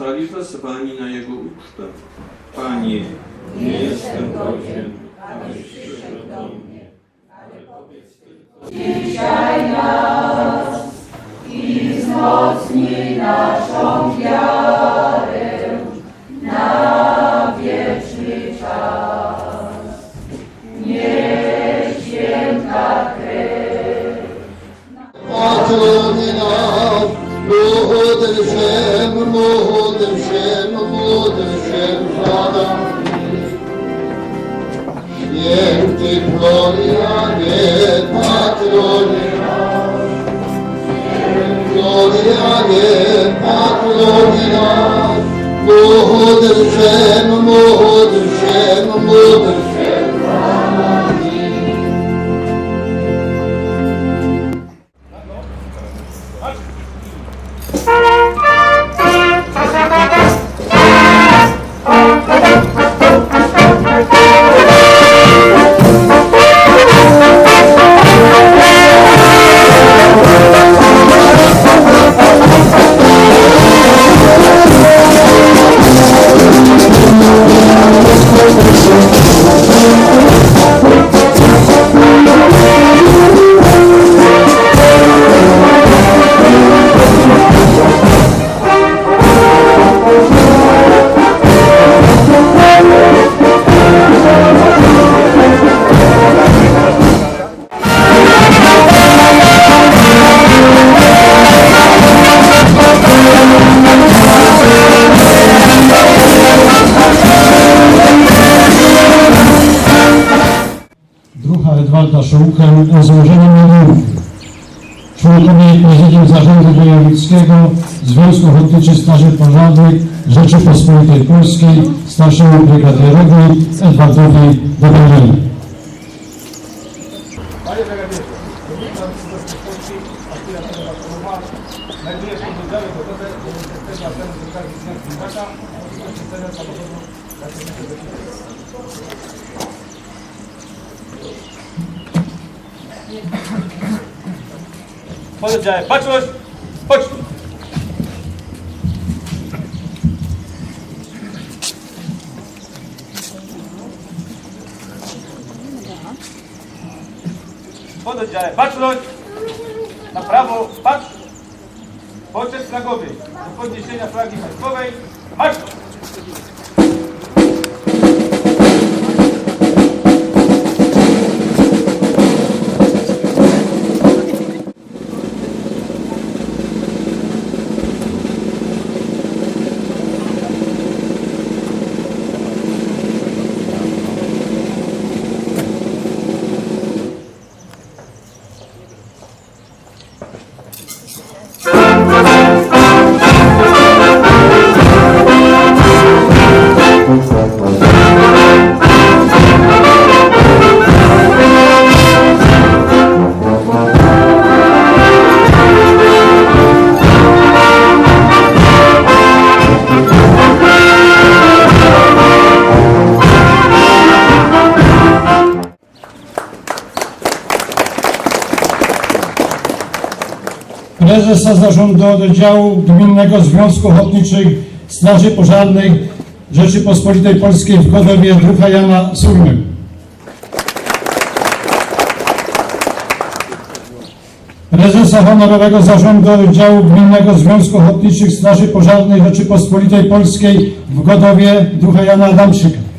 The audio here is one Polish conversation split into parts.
Zostali wezwani na Jego ucztę. Panie, nie jestem godzien, abyś przyszedł do mnie, ale powiedz tylko... Patronina, módl się, módl się, módl się za будеш рада, niech Ty gloria nie patronia, gloria nie patronia, Bohu Drzemu. Związku Ochotniczych Straży Pożarnych Rzeczypospolitej Polskiej starszemu brygadierowi Edwardowi Dobenini. Panie Brygadzierze, witam Polski, aspirant do się w oddziale gotowe do Ministerstwa Ochrony Edukacji Związku Zaka, oczywiście celem samochodu ratowniczego bezpieczeństwa. Pododdziale, Pododdziale, baczność! Na prawo, patrz! Poczet flagowy do podniesienia flagi państwowej. Marsz! Prezesa zarządu oddziału Gminnego Związku Ochotniczych Straży Pożarnych Rzeczypospolitej Polskiej w Godowie druha Jana Surmy. Prezesa Honorowego Zarządu Oddziału Gminnego Związku Ochotniczych Straży Pożarnych Rzeczypospolitej Polskiej w Godowie druha Jana Adamczyka.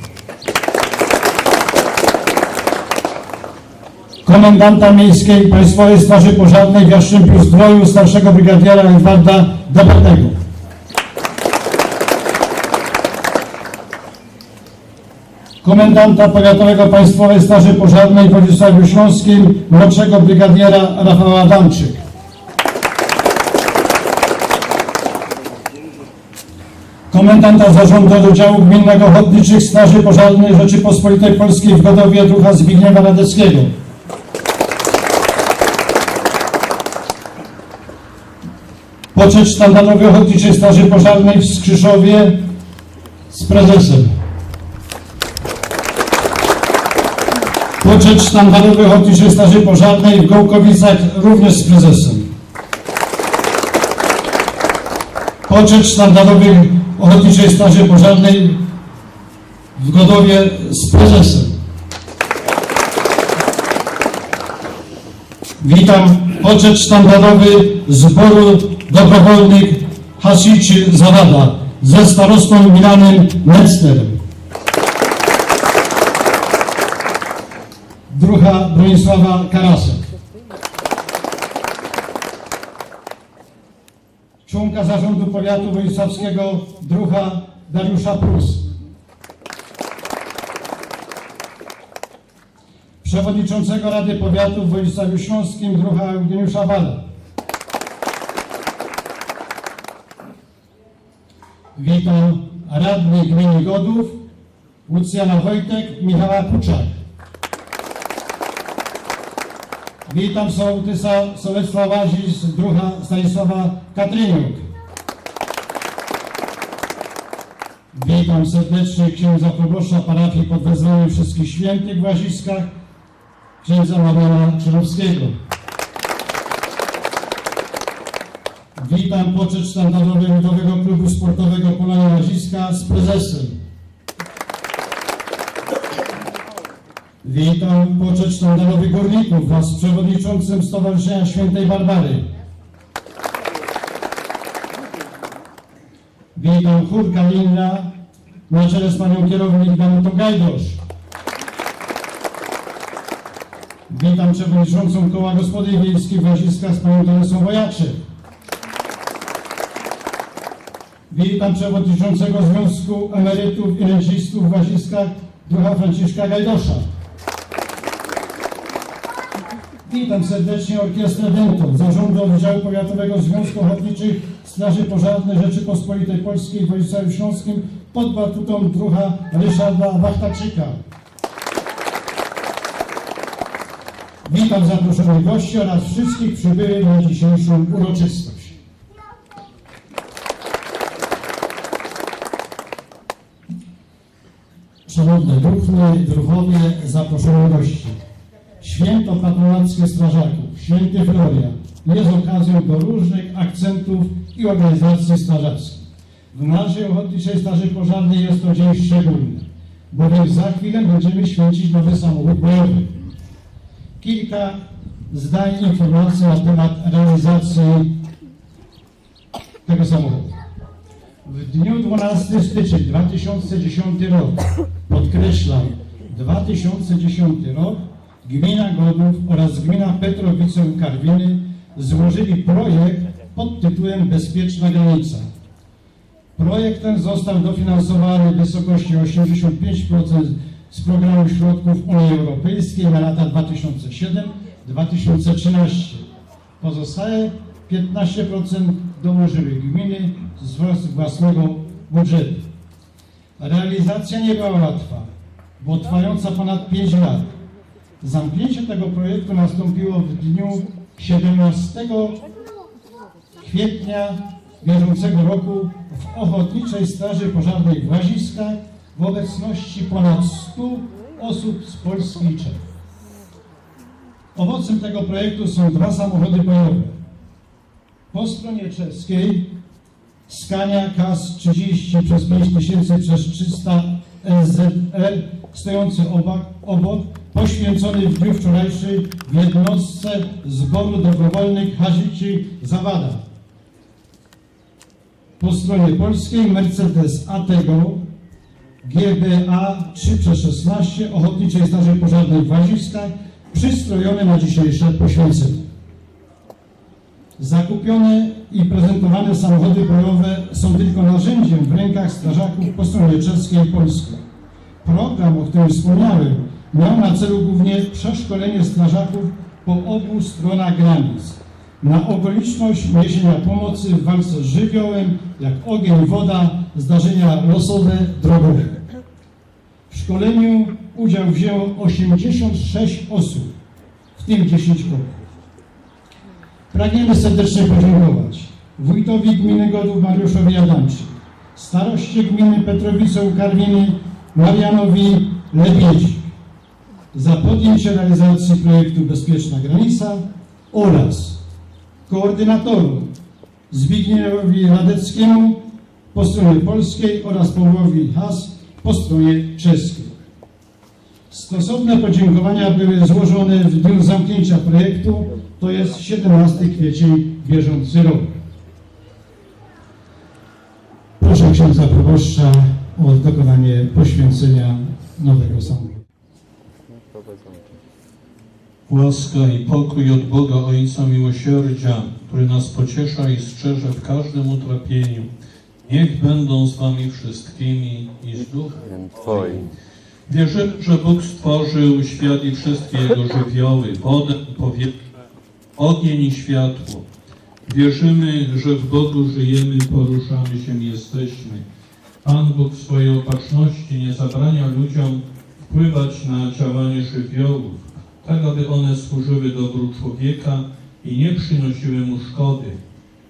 Komendanta Miejskiej Państwowej Straży Pożarnej w Jastrzębiu Zdroju starszego brygadiera Edwarda Dobrego. Komendanta Powiatowego Państwowej Straży Pożarnej w Władysławiu Śląskim młodszego brygadiera Rafała Adamczyk. Komendanta Zarządu Oddziału Gminnego Ochotniczych Straży Pożarnej Rzeczypospolitej Polskiej w Godowie Ducha Zbigniewa Radeckiego. Poczet Sztandarowy Ochotniczej Straży Pożarnej w Skrzyszowie z prezesem. Poczet Sztandarowy Ochotniczej Straży Pożarnej w Gołkowicach również z prezesem. Poczet Sztandarowy Ochotniczej Straży Pożarnej w Godowie z prezesem. Witam poczet sztandarowy Zboru Dobrowolnych Hasici Zawada ze starostą Milanem Metznerem. Druha Bronisława Karasek. Członka Zarządu Powiatu Wojewódzkiego Druha Dariusza Prus. Przewodniczącego Rady Powiatu w Województwie Śląskim Druha Eugeniusza Wala. Witam radnych gminy Godów, Lucjana Wojtek, Michała Kuczak. Witam sołtysa Sołectwa Łazic, druha Stanisława Katryniuk. Witam serdecznie księdza proboszcza parafii pod wezwaniem wszystkich świętych w Łaziskach, księdza Mariana Czerowskiego. Witam poczet sztandarowy Ludowego Klubu Sportowego Polonia Łaziska z prezesem. Witam poczet sztandarowy Górników wraz z przewodniczącym Stowarzyszenia Świętej Barbary. Witam chór Kalina na czele z panią kierownik Danutą Gajdosz. Witam przewodniczącą Koła Gospody Wiejskiej Waziska z panią Teresą Wojaczek. Witam przewodniczącego Związku Emerytów i Rencistów w Waziskach Ducha Franciszka Gajdosza. Witam serdecznie Orkiestrę Denton, Zarządu Oddziału Powiatowego Związku Ochotniczych Straży Pożarnej Rzeczypospolitej Polskiej w Województwie Śląskim pod batutą druha Ryszarda Wachtaczyka. Witam zaproszonych gości oraz wszystkich przybyłych na dzisiejszą uroczystość. Szanowne druhny, druhowie, zaproszone gości. Święto patronackie strażaków, święty Florian, jest okazją do różnych akcentów i organizacji strażackich. W naszej Ochotniczej Straży Pożarnej jest to dzień szczególny, bowiem za chwilę będziemy święcić nowy samochód bojowy. Kilka zdań informacji na temat realizacji tego samochodu. W dniu 12 stycznia 2010 rok, podkreślam, 2010 rok, Gmina Godów oraz Gmina Petrowice-Karwiny złożyli projekt pod tytułem Bezpieczna Granica. Projekt ten został dofinansowany w wysokości 85% z programu środków Unii Europejskiej na lata 2007-2013. Pozostałe 15% dołożyły gminy z własnego budżetu. Realizacja nie była łatwa, bo trwająca ponad 5 lat. Zamknięcie tego projektu nastąpiło w dniu 17 kwietnia bieżącego roku w Ochotniczej Straży Pożarnej w Łaziskach w obecności ponad 100 osób z Polski i Czech. Owocem tego projektu są dwa samochody bojowe. Po stronie czeskiej Skania KAS 30 przez 5000 przez 300 SZR stojący obok, obok poświęcony w dniu wczorajszym w jednostce Zboru Dobrowolnych Hazici Zawada. Po stronie polskiej Mercedes ATGO GBA 3 przez 16 Ochotniczej Straży Pożarnej w Waziskach przystrojone na dzisiejsze poświęcenie. Zakupione i prezentowane samochody bojowe są tylko narzędziem w rękach strażaków po stronie czeskiej i polskiej. Program, o którym wspomniałem, miał na celu głównie przeszkolenie strażaków po obu stronach granic na okoliczność niesienia pomocy w walce z żywiołem, jak ogień, woda, zdarzenia losowe, drogowe. W szkoleniu udział wzięło 86 osób, w tym 10 kobiet. Pragniemy serdecznie podziękować wójtowi gminy Godów Mariuszowi Adamczyk, staroście gminy Petrowice Karwiny Marianowi Lebiedzik za podjęcie realizacji projektu Bezpieczna Granica oraz koordynatorom Zbigniewowi Radeckiemu po stronie polskiej oraz Pawłowi Has po stronie czeskiej. Stosowne podziękowania były złożone w dniu zamknięcia projektu, to jest 17 kwiecień bieżący rok. Proszę księdza proboszcza o dokonanie poświęcenia nowego samochodu. Łaska i pokój od Boga Ojca Miłosierdzia, który nas pociesza i strzeże w każdym utrapieniu. Niech będą z wami wszystkimi i z duchem Twoim. Wierzymy, że Bóg stworzył świat i wszystkie jego żywioły, wodę, powietrze, ogień i światło. Wierzymy, że w Bogu żyjemy, poruszamy się i jesteśmy. Pan Bóg w swojej opatrzności nie zabrania ludziom wpływać na działanie żywiołów, tak aby one służyły dobru człowieka i nie przynosiły mu szkody.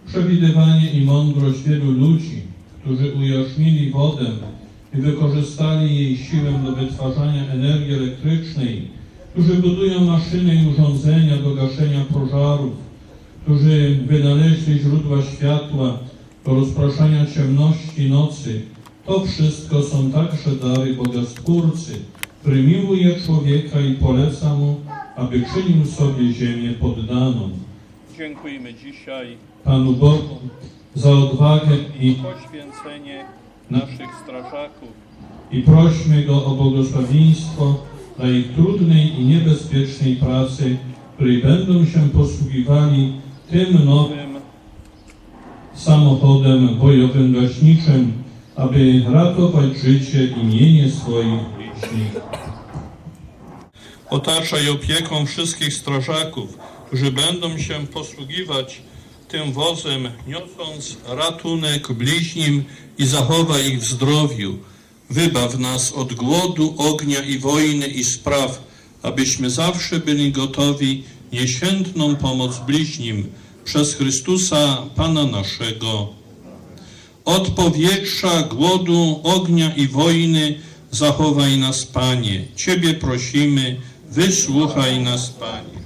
Przewidywanie i mądrość wielu ludzi, którzy ujarzmili wodę i wykorzystali jej siłę do wytwarzania energii elektrycznej, którzy budują maszyny i urządzenia do gaszenia pożarów, którzy wynaleźli źródła światła do rozpraszania ciemności nocy, to wszystko są także dary Boga Stwórcy, który miłuje człowieka i poleca mu, aby czynił sobie ziemię poddaną. Dziękujemy dzisiaj Panu Bogu za odwagę i poświęcenie naszych strażaków i prośmy Go o błogosławieństwo dla ich trudnej i niebezpiecznej pracy, której będą się posługiwali tym nowym samochodem bojowym gaśniczym, aby ratować życie i mienie swoich bliźnich. Otaczaj opieką wszystkich strażaków, którzy będą się posługiwać tym wozem, niosąc ratunek bliźnim i zachowaj ich w zdrowiu. Wybaw nas od głodu, ognia i wojny i spraw, abyśmy zawsze byli gotowi niesiętną pomoc bliźnim przez Chrystusa Pana naszego. Od powietrza, głodu, ognia i wojny zachowaj nas, Panie. Ciebie prosimy, wysłuchaj nas, Panie.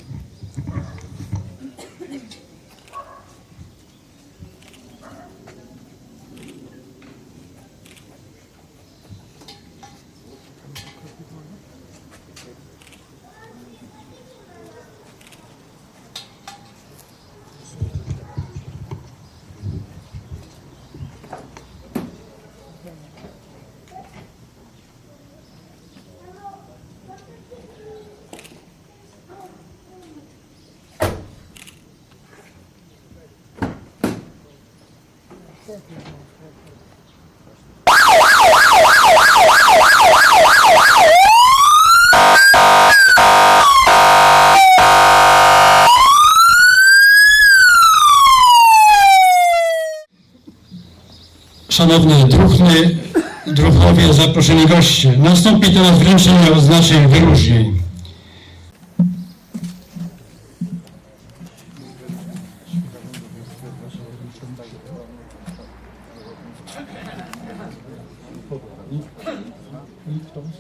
Szanowne druhny, druhowie, zaproszeni goście. Nastąpi teraz wręczenie oznaczeń wyróżnień.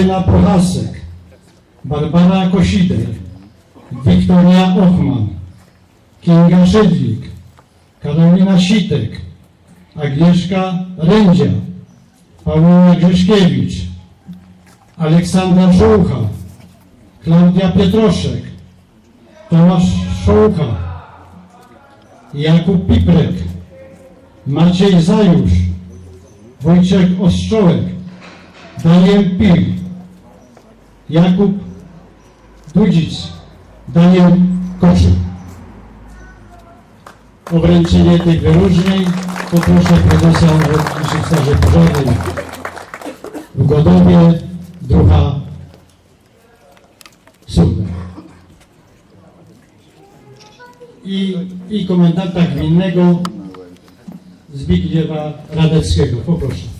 Martyna Prochasek, Barbara Kosider, Wiktoria Ochman, Kinga Szydlik, Karolina Sitek, Agnieszka Rędzia, Paulina Grzeszkiewicz, Aleksandra Żółcha, Klaudia Pietroszek, Tomasz Szołka, Jakub Piprek, Maciej Zajusz, Wojciech Ostrzołek, Daniel Pil, Jakub Dudzic, Daniel Koszyk. O wręczenie tych wyróżnień poproszę prezesa Ochotniczych Straży Pożarnej w Godowie, druha Suda i, i komendanta gminnego Zbigniewa Radeckiego. Poproszę.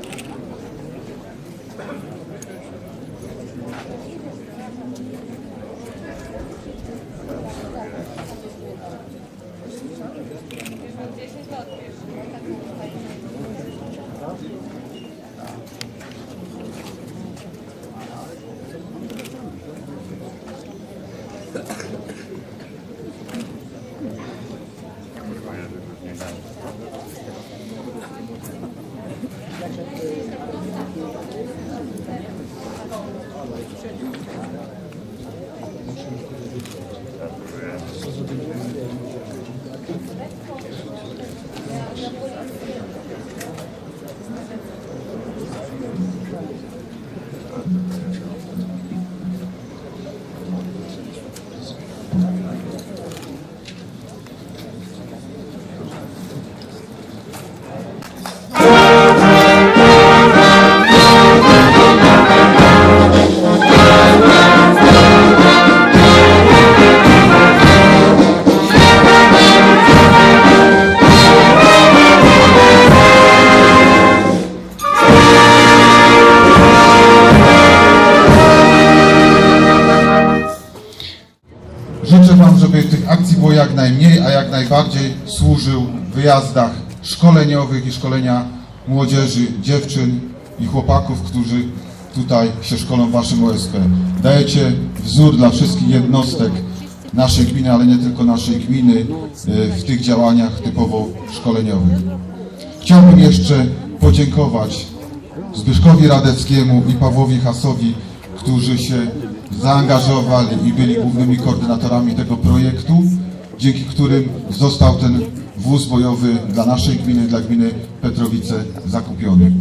szkoleniowych i szkolenia młodzieży, dziewczyn i chłopaków, którzy tutaj się szkolą w Waszym OSP. Dajecie wzór dla wszystkich jednostek naszej gminy, ale nie tylko naszej gminy e, w tych działaniach typowo szkoleniowych. Chciałbym jeszcze podziękować Zbyszkowi Radeckiemu i Pawłowi Hasowi, którzy się zaangażowali i byli głównymi koordynatorami tego projektu, dzięki którym został ten wóz bojowy dla naszej gminy, dla gminy Petrowice zakupiony.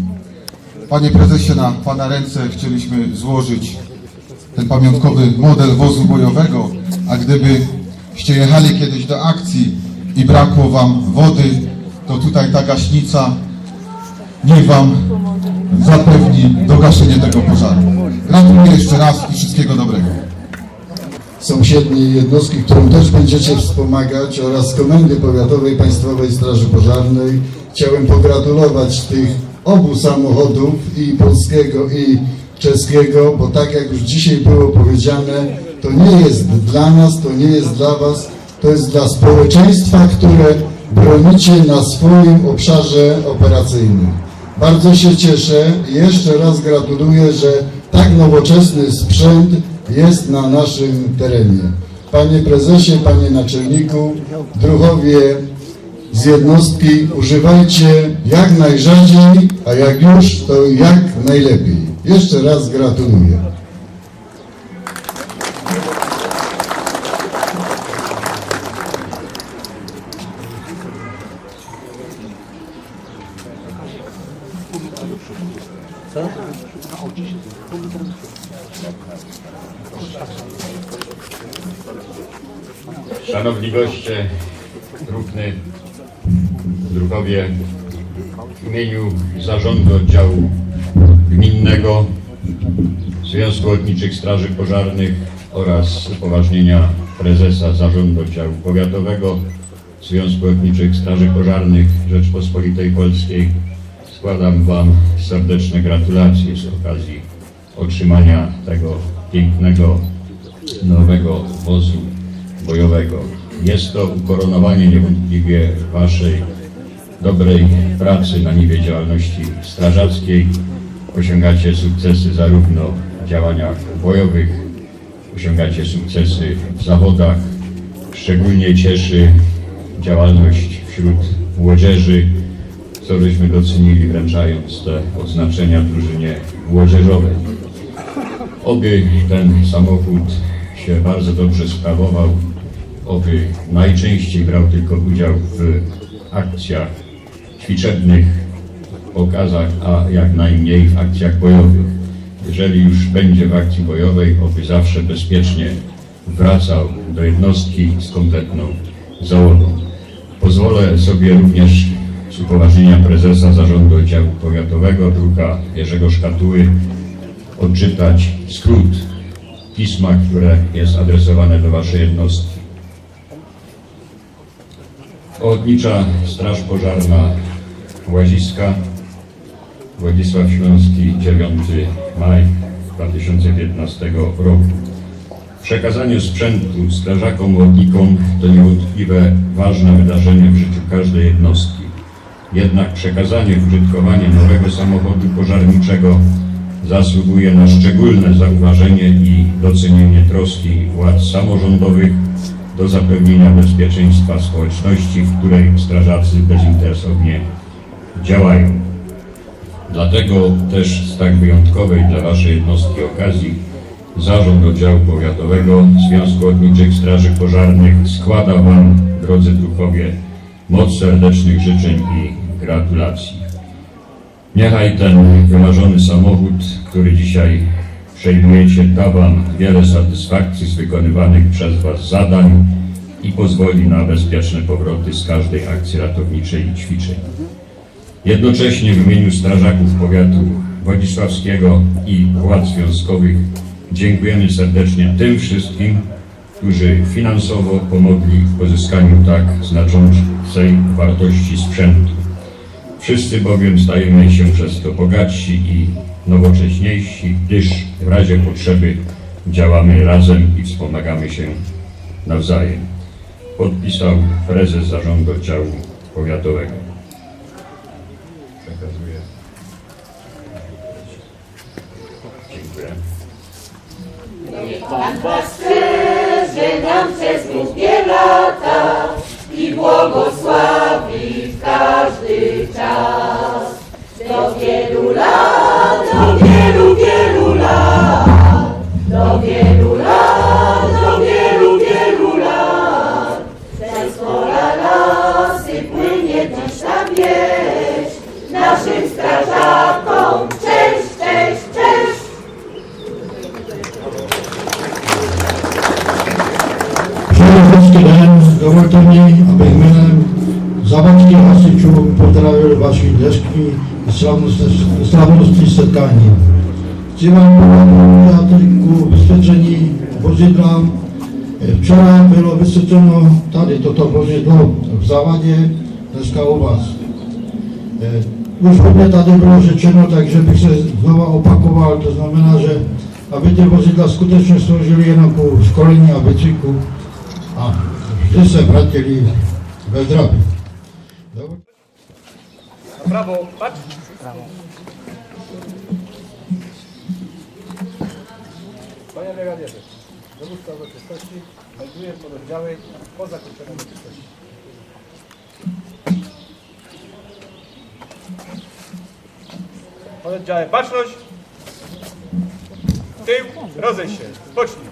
Panie prezesie, na Pana ręce chcieliśmy złożyć ten pamiątkowy model wozu bojowego, a gdybyście jechali kiedyś do akcji i brakło Wam wody, to tutaj ta gaśnica niech Wam zapewni dogaszenie tego pożaru. Gratuluję jeszcze raz i wszystkiego dobrego. Sąsiedniej jednostki, którą też będziecie wspomagać oraz Komendy Powiatowej Państwowej Straży Pożarnej. Chciałem pogratulować tych obu samochodów i polskiego i czeskiego, bo tak jak już dzisiaj było powiedziane, to nie jest dla nas, to nie jest dla Was, to jest dla społeczeństwa, które bronicie na swoim obszarze operacyjnym. Bardzo się cieszę i jeszcze raz gratuluję, że tak nowoczesny sprzęt jest na naszym terenie. Panie prezesie, panie naczelniku, druhowie z jednostki używajcie jak najrzadziej, a jak już, to jak najlepiej. Jeszcze raz gratuluję. Szanowni goście, równy druhowie, w imieniu Zarządu Oddziału Gminnego Związku Ochotniczych Straży Pożarnych oraz upoważnienia prezesa Zarządu Oddziału Powiatowego Związku Ochotniczych Straży Pożarnych Rzeczpospolitej Polskiej składam Wam serdeczne gratulacje z okazji otrzymania tego pięknego nowego wozu bojowego. Jest to ukoronowanie niewątpliwie Waszej dobrej pracy na niwie działalności strażackiej. Osiągacie sukcesy zarówno w działaniach bojowych, osiągacie sukcesy w zawodach. Szczególnie cieszy działalność wśród młodzieży, co żeśmy docenili wręczając te odznaczenia drużynie młodzieżowej. Oby ten samochód się bardzo dobrze sprawował, oby najczęściej brał tylko udział w akcjach ćwiczebnych, pokazach, a jak najmniej w akcjach bojowych. Jeżeli już będzie w akcji bojowej, oby zawsze bezpiecznie wracał do jednostki z kompletną załogą. Pozwolę sobie również z upoważnienia prezesa Zarządu Oddziału Powiatowego druga Jerzego Szkatuły odczytać skrót pisma, które jest adresowane do Waszej jednostki. Ochotnicza Straż Pożarna Łaziska, Władysław Śląski, 9 maj 2015 roku. Przekazanie sprzętu strażakom ochotnikom to niewątpliwe ważne wydarzenie w życiu każdej jednostki. Jednak przekazanie w użytkowanie nowego samochodu pożarniczego zasługuje na szczególne zauważenie i docenienie troski władz samorządowych do zapewnienia bezpieczeństwa społeczności, w której strażacy bezinteresownie działają. Dlatego też z tak wyjątkowej dla Waszej jednostki okazji Zarząd Oddziału Powiatowego Związku Ochotniczych Straży Pożarnych składa Wam, drodzy druhowie, moc serdecznych życzeń i gratulacji. Niechaj ten wymarzony samochód, który dzisiaj przejmujecie, da Wam wiele satysfakcji z wykonywanych przez Was zadań i pozwoli na bezpieczne powroty z każdej akcji ratowniczej i ćwiczeń. Jednocześnie w imieniu strażaków powiatu wodzisławskiego i władz związkowych dziękujemy serdecznie tym wszystkim, którzy finansowo pomogli w pozyskaniu tak znaczącej wartości sprzętu. Wszyscy bowiem stajemy się przez to bogatsi i nowocześniejsi, gdyż w razie potrzeby działamy razem i wspomagamy się nawzajem. Podpisał prezes zarządu oddziału powiatowego. Przekazuję. Dziękuję. że nam przez długie lata i błogosławi każdy czas. Do wielu lat setkání. Chci vám podat přátelku vysvětlení vozidla. Včera bylo vysvětleno tady toto vozidlo v závadě, dneska u vás. Eh, Už hodně tady bylo řečeno, takže bych se znova opakoval, to znamená, že aby ty vozidla skutečně sloužily jenom ku školení a výcviku a že se vrátili ve zdraví. Dovolte- Brawo, patrz. Panie Brigadierze, dowódca uroczystości melduje pododdziały po zakończeniu uroczystości. Pododdziały baczność, tył, rozejść się, spocznij.